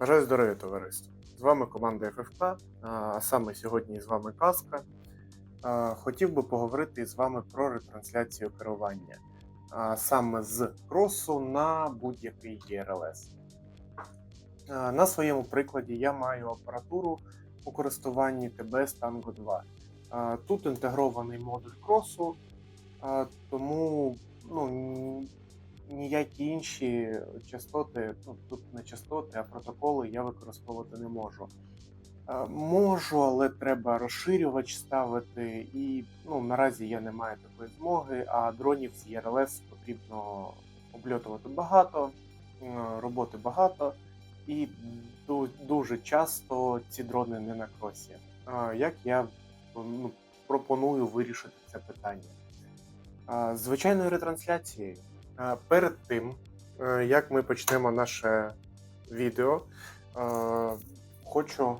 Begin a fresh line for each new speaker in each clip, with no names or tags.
Бажаю здоров'я, товариство! З вами команда ФФК, а саме сьогодні з вами Казка. Хотів би поговорити з вами про ретрансляцію керування, а саме з кросу на будь-який ЄРЛС. На своєму прикладі я маю апаратуру у користуванні TBS Tango 2. Тут інтегрований модуль кросу, тому ну, ніякі інші частоти, ну тут не частоти, а протоколи я використовувати не можу. Е, Можу, але треба розширювач ставити, і ну, наразі я не маю такої змоги, а дронів з ЄРЛС потрібно обльотувати багато, е, роботи багато, і дуже часто ці дрони не на кросі. Е, Як я ну, пропоную вирішити це питання? Звичайною ретрансляцією. Перед тим, е, як ми почнемо наше відео, е, хочу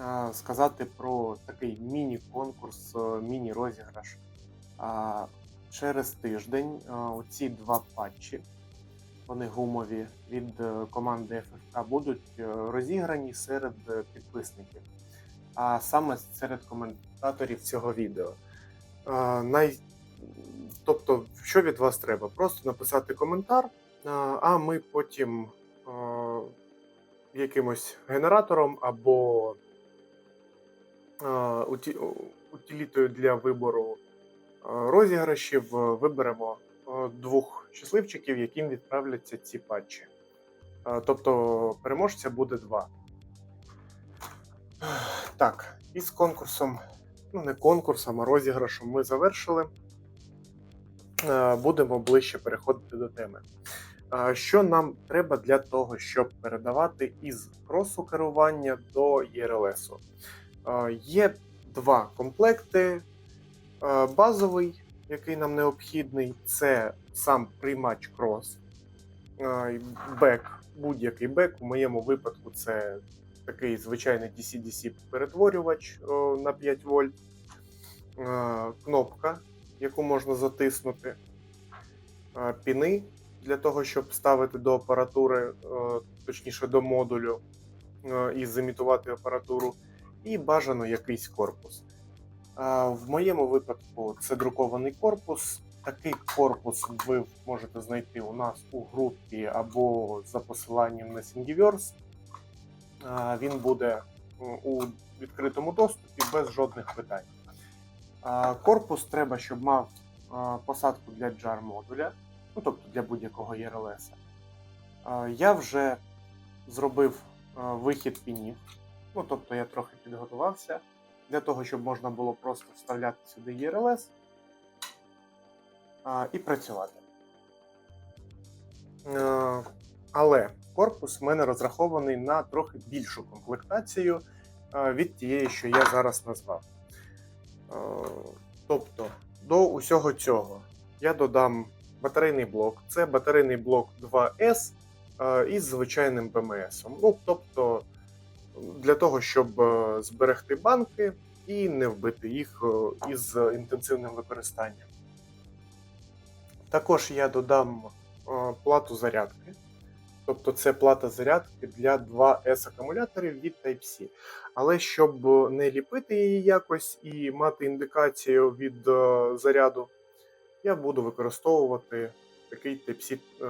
е, сказати про такий міні-конкурс, міні-розіграш. Через тиждень оці два патчі, вони гумові від команди FFK, будуть розіграні серед підписників, а саме серед коментаторів цього відео. Тобто, що від вас треба? Просто написати коментар, а, ми потім якимось генератором або уті- у- утилітою для вибору розіграшів е, виберемо е, двох щасливчиків, яким відправляться ці патчі. Е, Тобто переможця буде два. Так, і з конкурсом, ну не конкурсом, а розіграшем ми завершили. Е, Будемо ближче переходити до теми. Е, Що нам треба для того, щоб передавати із кросу керування до ЄРЛСу? Е, Є два комплекти. Базовий, який нам необхідний, це сам приймач крос, бек, будь-який бек. У моєму випадку це такий звичайний DC-DC перетворювач на 5 вольт, кнопка, яку можна затиснути, піни для того, щоб ставити до апаратури, е, точніше до модулю е, і зімітувати апаратуру, і бажано якийсь корпус. В моєму випадку це друкований корпус. Такий корпус ви можете знайти у нас у групі або за посиланням на Thingiverse. Він буде у відкритому доступі без жодних питань. Корпус треба, щоб мав посадку для JAR модуля, ну тобто для будь-якого ЄРЛС. Я вже зробив вихід пінів, ну тобто я трохи підготувався для того, щоб можна було просто вставляти сюди ЄРЛС і працювати. Е, Але корпус в мене розрахований на трохи більшу комплектацію е, від тієї, що я зараз назвав. Е, Тобто, до усього цього я додам батарейний блок. Це батарейний блок 2S е, із звичайним БМС. Ну, тобто, для того, щоб е, зберегти банки і не вбити їх із інтенсивним використанням. Також я додам плату зарядки. Тобто це плата зарядки для 2S акумуляторів від Type-C. Але щоб не ліпити її якось і мати індикацію від е, заряду, я буду використовувати такий Type-C е,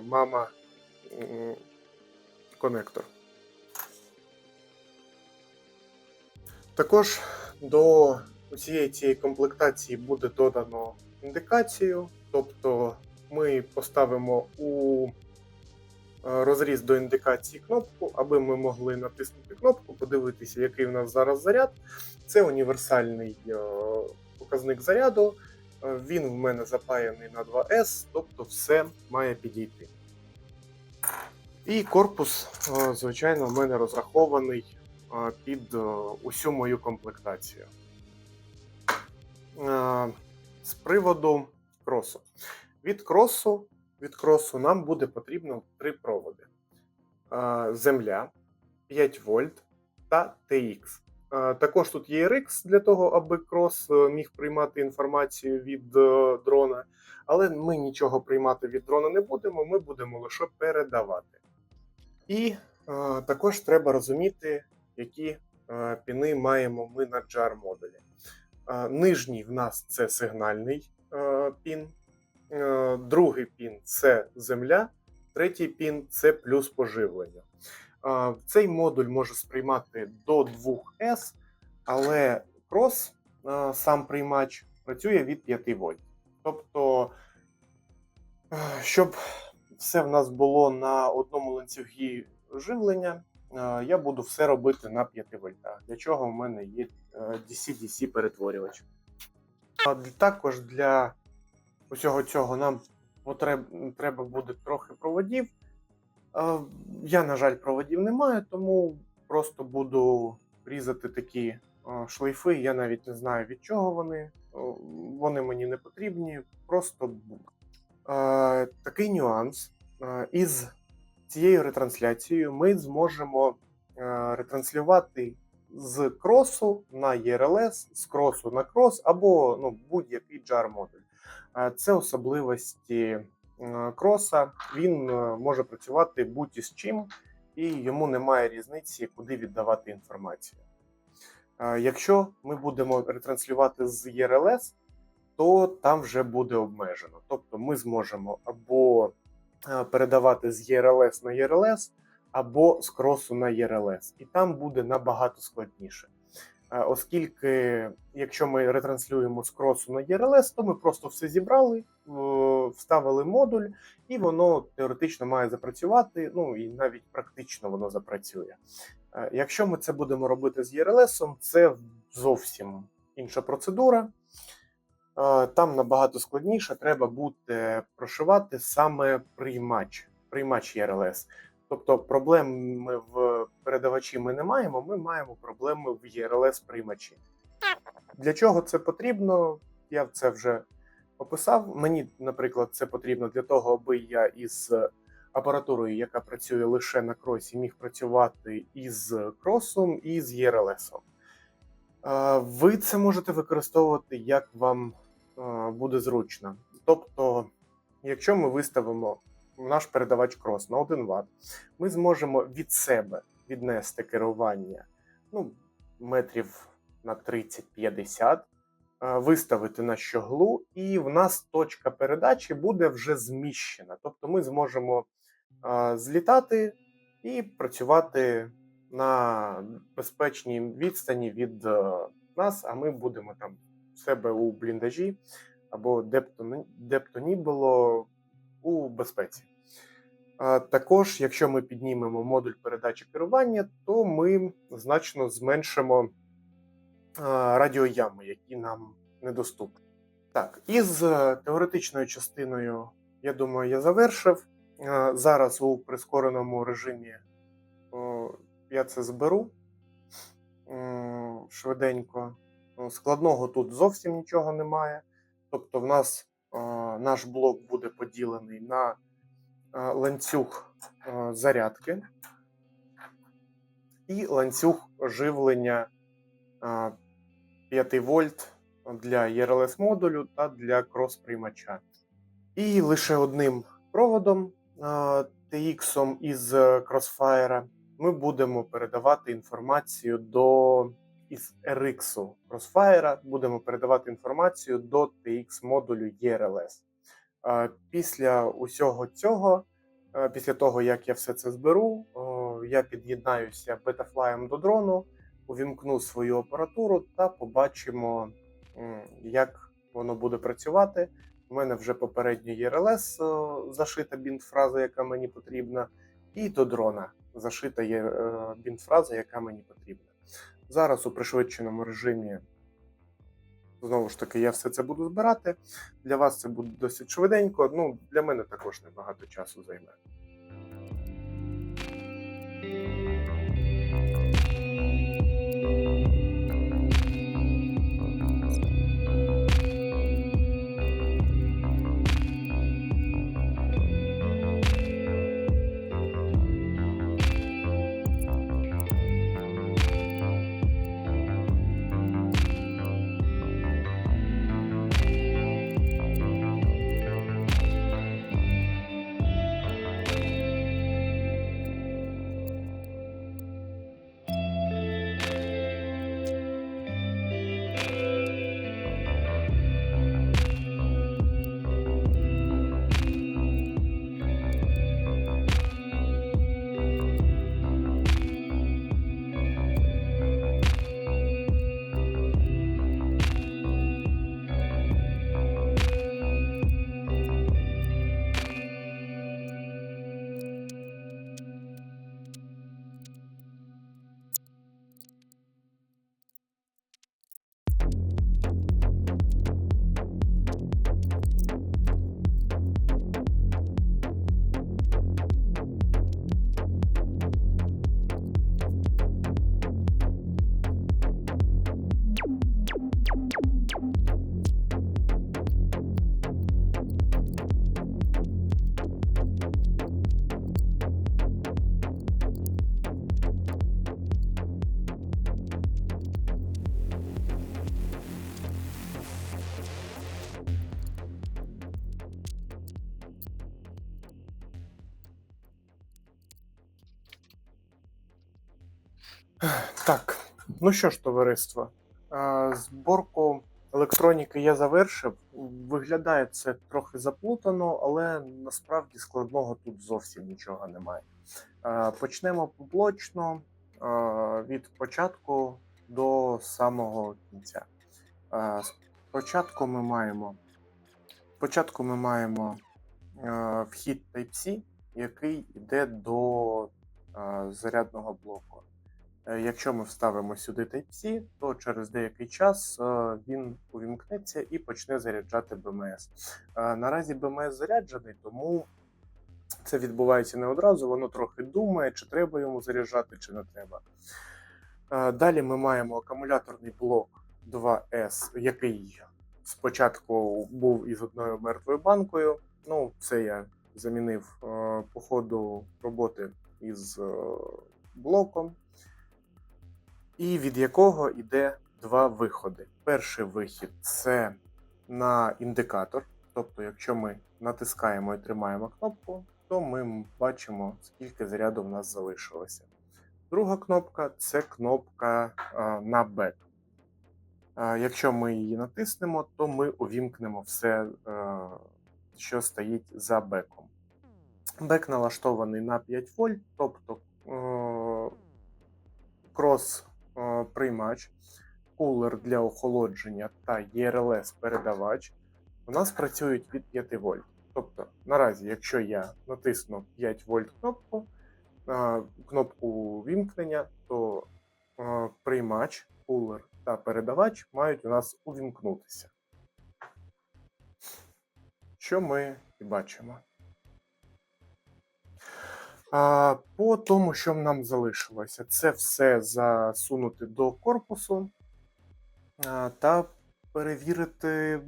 мама конектор. Також до усієї цієї комплектації буде додано індикацію, тобто ми поставимо у розріз до індикації кнопку, аби ми могли натиснути кнопку, подивитися, який у нас зараз заряд. Це універсальний е, показник заряду. Е, Він в мене запаяний на 2S, тобто все має підійти. І корпус, е, звичайно, в мене розрахований е, під е, усю мою комплектацію. Е, З приводу кросу. Від кросу, від кросу нам буде потрібно три проводи: земля, 5 вольт та TX. Також тут є RX для того, аби крос е, міг приймати інформацію від е, дрона. Але ми нічого приймати від дрона не будемо, ми будемо лише передавати. І е, також треба розуміти, які піни маємо ми на jar модулі. Нижній в нас це сигнальний пін, другий пін це земля, третій пін це плюс поживлення. Е, цей модуль може сприймати до 2С, але крос, е, сам приймач, працює від 5 вольт. Тобто, е, щоб все в нас було на одному ланцюгі живлення, е, я буду все робити на 5 вольтах. Для чого в мене є е, DC-DC перетворювач. Також для усього цього нам треба буде трохи проводів. Е, Я, на жаль, проводів не маю, тому просто буду різати такі е, шлейфи. Я навіть не знаю від чого вони. О, Вони мені не потрібні, просто Е, такий нюанс. Е, Із цією ретрансляцією ми зможемо е, ретранслювати з кросу на ERLS, з кросу на крос або ну, будь-який jar модуль. Е, Це особливості е, кроса. Він е, може працювати будь-із чим, і йому немає різниці, куди віддавати інформацію. Якщо ми будемо ретранслювати з ERLS, то там вже буде обмежено. Тобто ми зможемо або передавати з ERLS на ERLS, або з кросу на ERLS. І там буде набагато складніше. Е, Оскільки, якщо ми ретранслюємо з кросу на ERLS, то ми просто все зібрали, вставили модуль, і воно теоретично має запрацювати. Ну і навіть практично воно запрацює. Е, Якщо ми це будемо робити з ERLS, це зовсім інша процедура. Е, Там набагато складніше, треба буде прошивати саме приймач, приймач ERLS. Тобто проблеми в передавачі ми не маємо, ми маємо проблеми в ERLS приймачі. Для чого це потрібно? Я це вже описав. Мені, наприклад, це потрібно для того, аби я із апаратурою, яка працює лише на кросі, міг працювати із кросом і з. Е, Ви це можете використовувати як вам буде зручно. Тобто, якщо ми виставимо наш передавач крос на 1 Вт, ми зможемо від себе віднести керування ну, метрів на 30-50, е, виставити на щоглу, і в нас точка передачі буде вже зміщена. Тобто ми зможемо е, злітати і працювати на безпечній відстані від е, нас, а ми будемо там в себе у бліндажі або де б то ні- де б то ні було у безпеці. Також, якщо ми піднімемо модуль передачі керування, то ми значно зменшимо радіоями, які нам недоступні. Так, із е, теоретичною частиною, я думаю, я завершив. Зараз у прискореному режимі я це зберу швиденько. Ну, Складного тут зовсім нічого немає. Тобто, в нас наш блок буде поділений на е, ланцюг е, зарядки і ланцюг живлення е, 5 вольт для ERLS модулю та для крос-приймача. І лише одним проводом е, TX із е, Crossfire ми будемо передавати інформацію до із RX Crossfire, будемо передавати інформацію до TX модулю ERLS. Після усього цього, після того як я все це зберу, я під'єднаюся бетафлаєм до дрону, увімкну свою апаратуру та побачимо, як воно буде працювати. У мене вже попередньо о, зашита бінт-фраза, яка мені потрібна, і до дрона зашита є е, яка мені потрібна. Зараз у пришвидшеному режимі Знову ж таки, я все це буду збирати. Для вас це буде досить швиденько. Ну, для мене також небагато часу займе. Так, ну що ж, товариство, зборку електроніки я завершив. Виглядає це трохи заплутано, але насправді складного тут зовсім нічого немає. Почнемо поблочно від початку до самого кінця. Спочатку ми маємо, спочатку ми маємо вхід Type-C, який йде до зарядного блоку. Е, Якщо ми вставимо сюди Type-C, то через деякий час е, він увімкнеться і почне заряджати БМС. Е, Наразі БМС заряджений, тому це відбувається не одразу, воно трохи думає, чи треба йому заряджати, чи не треба. Далі ми маємо акумуляторний блок 2S, який спочатку був із одною мертвою банкою. Ну, це я замінив по ходу роботи із блоком і від якого йде два виходи. Перший вихід це на індикатор. Тобто, якщо ми натискаємо і тримаємо кнопку, то ми бачимо, скільки заряду в нас залишилося. Друга кнопка це кнопка на бек. Е, Якщо ми її натиснемо, то ми увімкнемо все, що стоїть за беком. Бек налаштований на 5 вольт, тобто крос приймач, кулер для охолодження та ERLS передавач у нас працюють від 5 вольт. Тобто, наразі, якщо я натисну 5 вольт кнопку, е, кнопку вімкнення, то е, приймач, кулер та передавач мають у нас увімкнутися. Що ми і бачимо. По тому, що нам залишилося, це все засунути до корпусу та перевірити,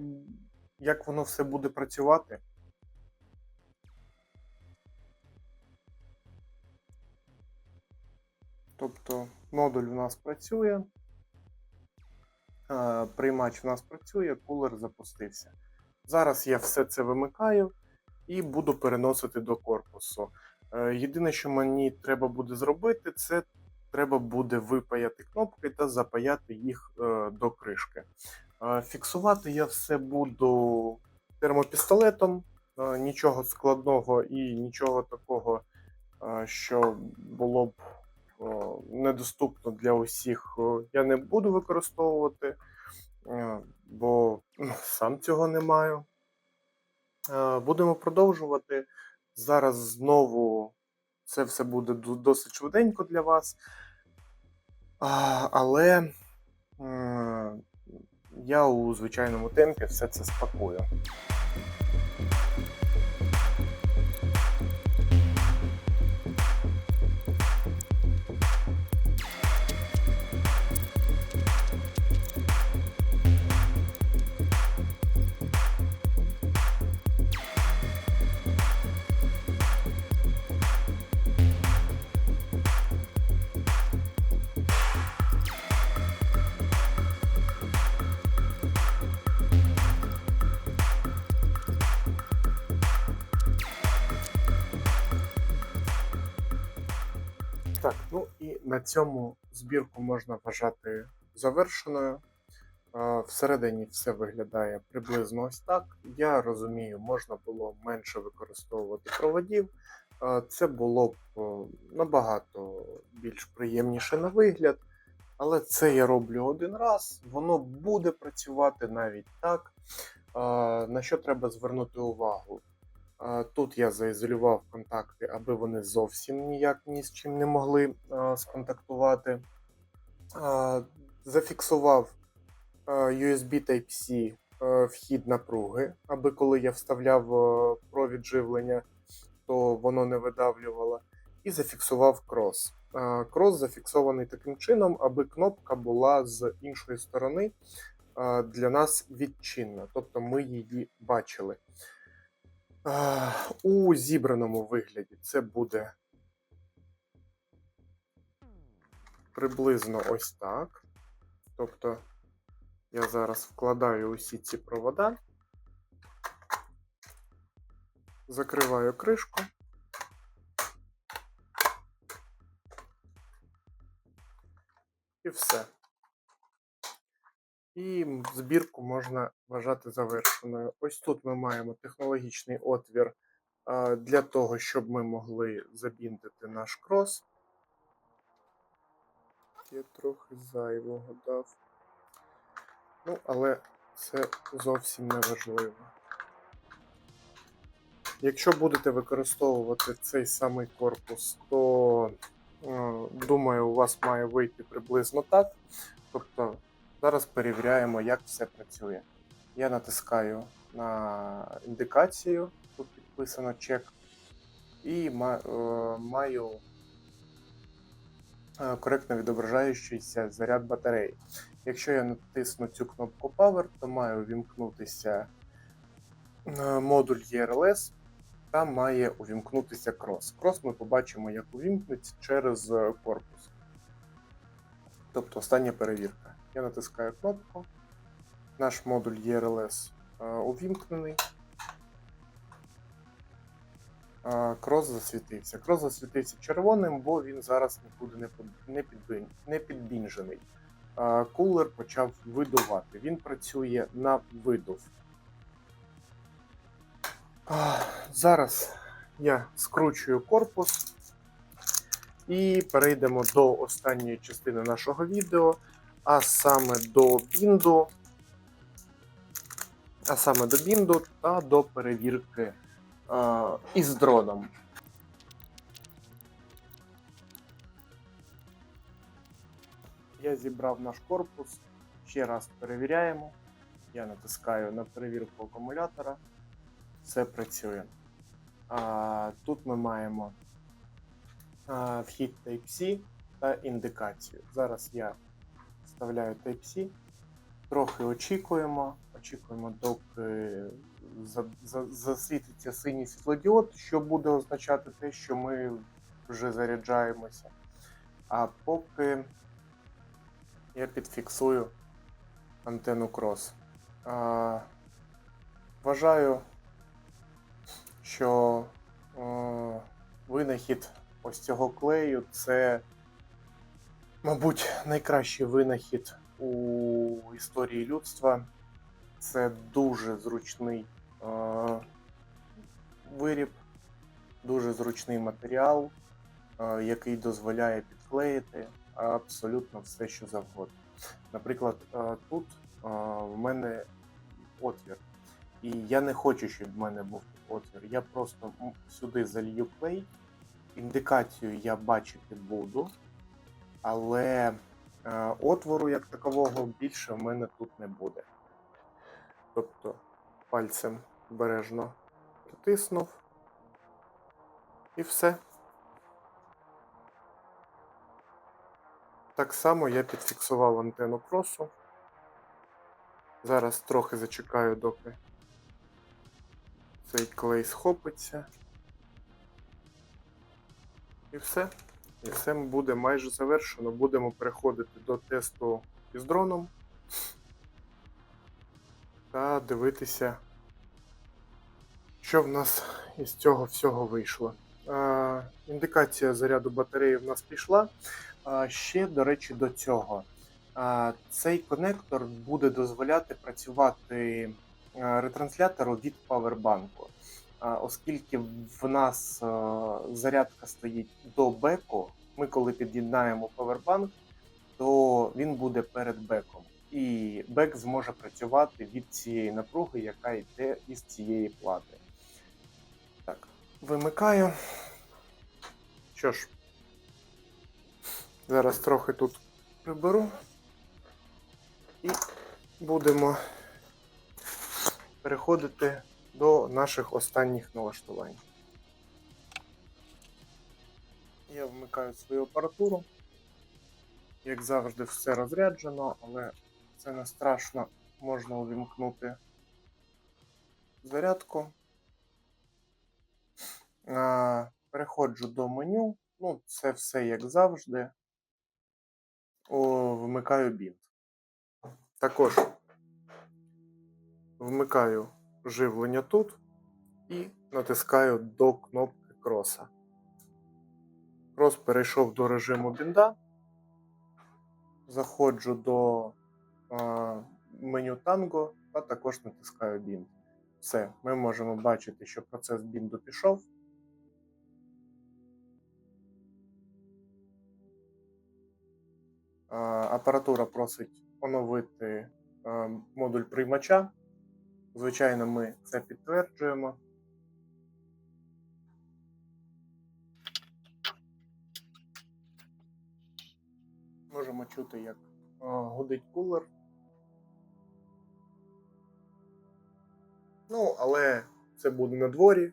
як воно все буде працювати. Тобто модуль у нас працює, приймач у нас працює, кулер запустився. Зараз я все це вимикаю і буду переносити до корпусу. Е, Єдине, що мені треба буде зробити, це треба буде випаяти кнопки та запаяти їх е, до кришки. Е, Фіксувати я все буду термопістолетом, нічого складного і нічого такого, що було б недоступно для усіх, я не буду використовувати, бо ну, сам цього не маю. Будемо продовжувати. Зараз знову це все буде досить швиденько для вас. Але я у звичайному темпі все це спакую. На цьому збірку можна вважати завершеною. Всередині все виглядає приблизно ось так. Я розумію, можна було менше використовувати проводів. Це було б набагато більш приємніше на вигляд. Але це я роблю один раз, воно буде працювати навіть так. На що треба звернути увагу? Тут я заізолював контакти, аби вони зовсім ніяк ні з чим не могли сконтактувати. Зафіксував USB Type-C вхід напруги, аби коли я вставляв провід живлення, то воно не видавлювало. І зафіксував крос. Крос зафіксований таким чином, аби кнопка була з іншої сторони для нас відчинна, тобто ми її бачили. У зібраному вигляді це буде приблизно ось так. Тобто я зараз вкладаю усі ці провода, закриваю кришку. І все. І збірку можна вважати завершеною. Ось тут ми маємо технологічний отвір для того, щоб ми могли забіндити наш крос. Я трохи зайвого дав. Ну, але це зовсім не важливо. Якщо будете використовувати цей самий корпус, то думаю, у вас має вийти приблизно так. Тобто зараз перевіряємо, як все працює. Я натискаю на індикацію, тут підписано чек, і е, маю е, коректно відображаючийся заряд батареї. Якщо я натисну цю кнопку Power, то має увімкнутися е, модуль ERLS та має увімкнутися крос. Крос ми побачимо, як увімкнеться через корпус. Тобто остання перевірка. Я натискаю кнопку. Наш модуль ERLS е, увімкнений. Е, Крос засвітився. Крос засвітився червоним, бо він зараз нікуди не, підбінжений. Е, Кулер почав видувати. Він працює на видув. А, Зараз я скручую корпус і перейдемо до останньої частини нашого відео, а саме до бінду, а саме до бінду та до перевірки а, із дроном. Я зібрав наш корпус. Ще раз перевіряємо. Я натискаю на перевірку акумулятора. Все працює. А, тут ми маємо а, вхід Type-C та індикацію. Зараз я вставляю Type-C, трохи очікуємо. Очікуємо, доки за, за, засвітиться синій світлодіод, що буде означати те, що ми вже заряджаємося. А поки я підфіксую антенну крос. Вважаю, що е, винахід ось цього клею це, мабуть, найкращий винахід у історії людства. Це дуже зручний е, виріб, дуже зручний матеріал, е, який дозволяє підклеїти абсолютно все, що завгодно. Наприклад, е, тут е, в мене отвір. І я не хочу, щоб в мене був отвір. Я просто сюди залью клей. Індикацію я бачити буду, але е, отвору як такового більше в мене тут не буде. Тобто пальцем бережно притиснув і все. Так само я підфіксував антенну кросу. Зараз трохи зачекаю, доки цей клей схопиться. І все. І все буде майже завершено. Будемо переходити до тесту із дроном та дивитися, що в нас із цього всього вийшло. Індикація заряду батареї в нас пішла. Ще, до речі, до цього. Цей конектор буде дозволяти працювати е, ретранслятору від павербанку. Оскільки в нас е, зарядка стоїть до беку, ми коли під'єднаємо павербанк, то він буде перед беком. І бек зможе працювати від цієї напруги, яка йде із цієї плати. Так, вимикаю. Що ж, Зараз трохи тут приберу і будемо переходити до наших останніх налаштувань. Я вмикаю свою апаратуру. Як завжди, все розряджено, але це не страшно, можна увімкнути зарядку. Переходжу до меню. Ну, це все як завжди. О, вмикаю бінт. Також вмикаю живлення тут і натискаю до кнопки кроса. Крос перейшов до режиму бінда. заходжу до е, меню Tango та також натискаю Bind. Все, ми можемо бачити, що процес бінду пішов. Апаратура просить оновити е, модуль приймача. Звичайно, ми це підтверджуємо. Можемо чути, як гудить кулер. Ну, але це буде на дворі,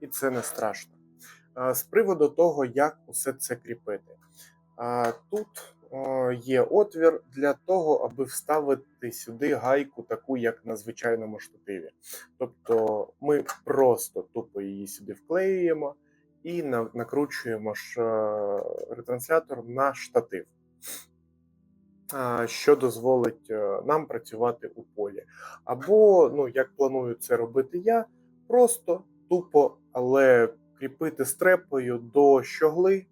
і це не страшно. З приводу того, як усе це кріпити. Тут є отвір для того, аби вставити сюди гайку, таку, як на звичайному штативі. Тобто ми просто тупо її сюди вклеюємо і накручуємо е, ретранслятор на штатив. Що дозволить е, нам працювати у полі. Або, ну, як планую це робити я, просто тупо, але кріпити стрепою до щогли,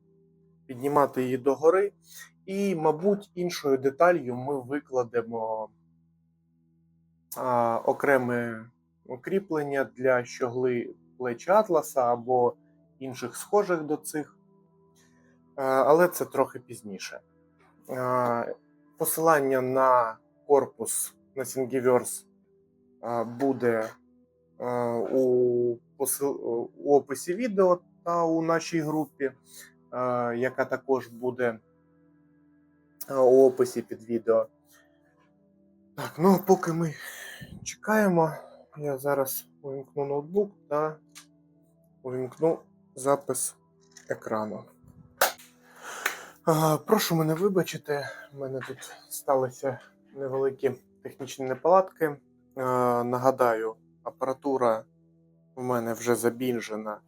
піднімати її догори. І, мабуть, іншою деталью ми викладемо а, окреме кріплення для щогли плечі Атласа або інших схожих до цих. А, але це трохи пізніше. А, посилання на корпус на Thingiverse буде а, у, посил... у описі відео та у нашій групі, яка також буде у описі під відео. Так, ну поки ми чекаємо, я зараз увімкну ноутбук та увімкну запис екрану. Прошу мене вибачити, в мене тут сталися невеликі технічні неполадки. Нагадаю, апаратура в мене вже забінжена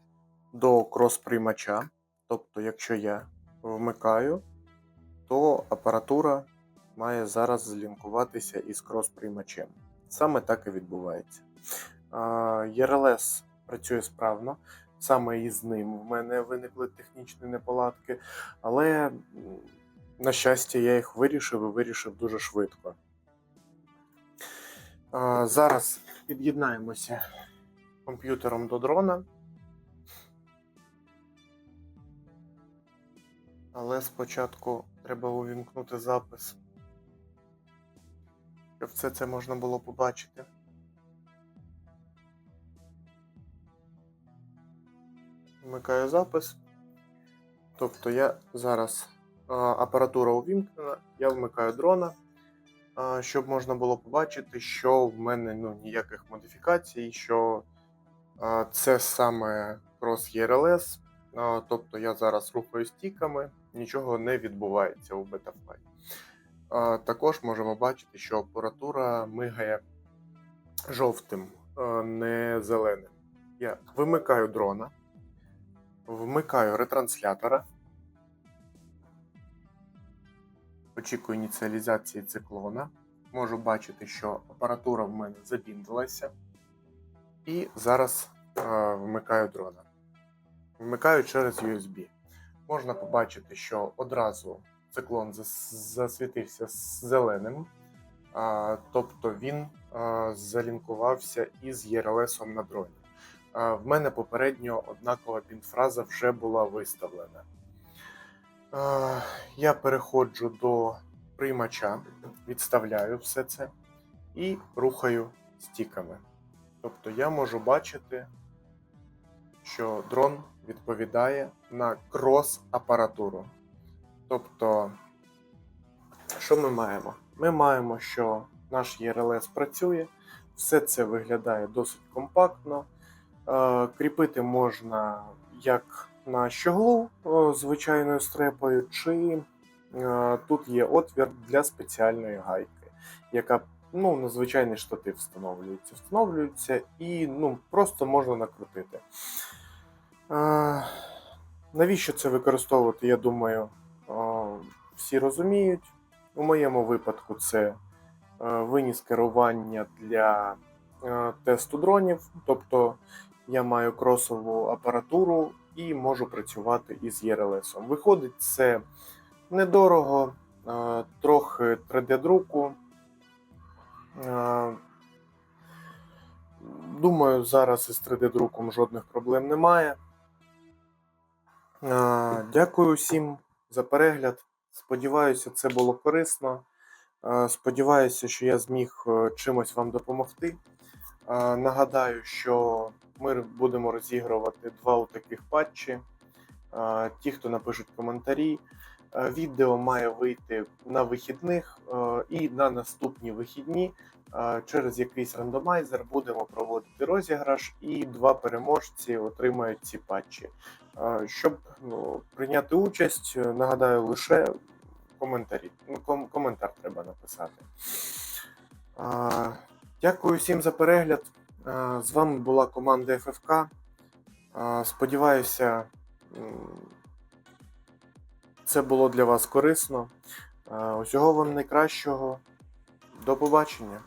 до крос-приймача. Тобто, якщо я вмикаю, то апаратура має зараз злінкуватися із крос-приймачем. Саме так і відбувається. А, ERLS працює справно. Саме із ним в мене виникли технічні неполадки, але на щастя, я їх вирішив і вирішив дуже швидко. Зараз під'єднаємося комп'ютером до дрона. Але спочатку треба увімкнути запис, щоб все це можна було побачити. Вмикаю запис. Тобто я зараз апаратура увімкнена, я вмикаю дрона, щоб можна було побачити, що в мене ну, ніяких модифікацій, що це саме Cross ERLS. Тобто я зараз рухаю стіками, нічого не відбувається у Betafly. Також можемо бачити, що апаратура мигає жовтим, не зеленим. Я вимикаю дрона. Вмикаю ретранслятора. Очікую ініціалізації циклона. Можу бачити, що апаратура в мене забіндилася. І зараз е, вмикаю дрона. Вмикаю через USB. Можна побачити, що одразу циклон засвітився зеленим. Тобто він залінкувався із ERLS на дроні. В мене попередньо однакова пінфраза вже була виставлена. Я переходжу до приймача, відставляю все це і рухаю стіками. Тобто я можу бачити, що дрон відповідає на крос-апаратуру. Тобто, що ми маємо? Ми маємо, що наш ERLS працює, все це виглядає досить компактно. Е, Кріпити можна як на щоглу е, звичайною стрепою, чи е, тут є отвір для спеціальної гайки, яка ну, на звичайний штатив встановлюється. Встановлюється і ну, просто можна накрутити. Навіщо це використовувати, я думаю, всі розуміють. У моєму випадку це виніс керування для тесту дронів, тобто я маю кросову апаратуру і можу працювати із ERLS. Виходить, це недорого, трохи 3D-друку. Е, Думаю, зараз із 3D-друком жодних проблем немає. Дякую всім за перегляд. Сподіваюся, це було корисно. Сподіваюся, що я зміг е, чимось вам допомогти. Нагадаю, що ми будемо розігрувати два таких патчі. Ті, хто напишуть коментарі. Е, Відео має вийти на вихідних е, і на наступні вихідні. Через якийсь рандомайзер будемо проводити розіграш, і два переможці отримають ці патчі. Щоб ну, прийняти участь, нагадаю, лише коментарі. Ну, ком- коментар треба написати. Дякую всім за перегляд. З вами була команда ФФК. Сподіваюся, це було для вас корисно. Усього вам найкращого. До побачення.